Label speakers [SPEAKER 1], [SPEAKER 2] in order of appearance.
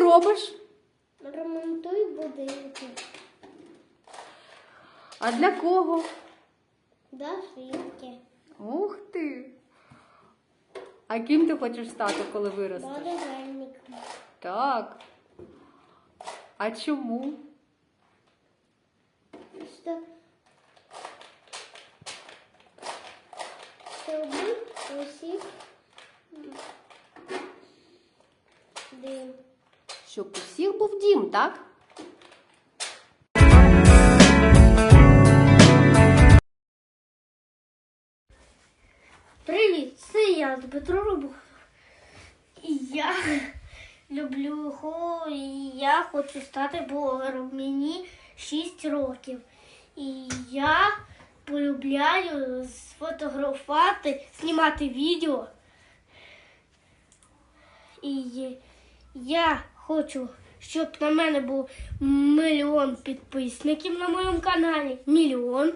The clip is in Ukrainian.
[SPEAKER 1] робиш?
[SPEAKER 2] Ремонтую будинки.
[SPEAKER 1] А для кого?
[SPEAKER 2] Для Дошивки.
[SPEAKER 1] Ух ти! А ким ти хочеш стати, коли виростеш?
[SPEAKER 2] Будівельником.
[SPEAKER 1] Так. А чому?
[SPEAKER 2] Що? Щоб усіх
[SPEAKER 1] Щоб у всіх був дім, так?
[SPEAKER 2] Привіт, це я Дмитро Робух. І я люблю його, і я хочу стати блогером. Мені 6 років. І я полюбляю сфотографувати, знімати відео. І я хочу, щоб на мене був мільйон підписників на моєму каналі. Мільйон.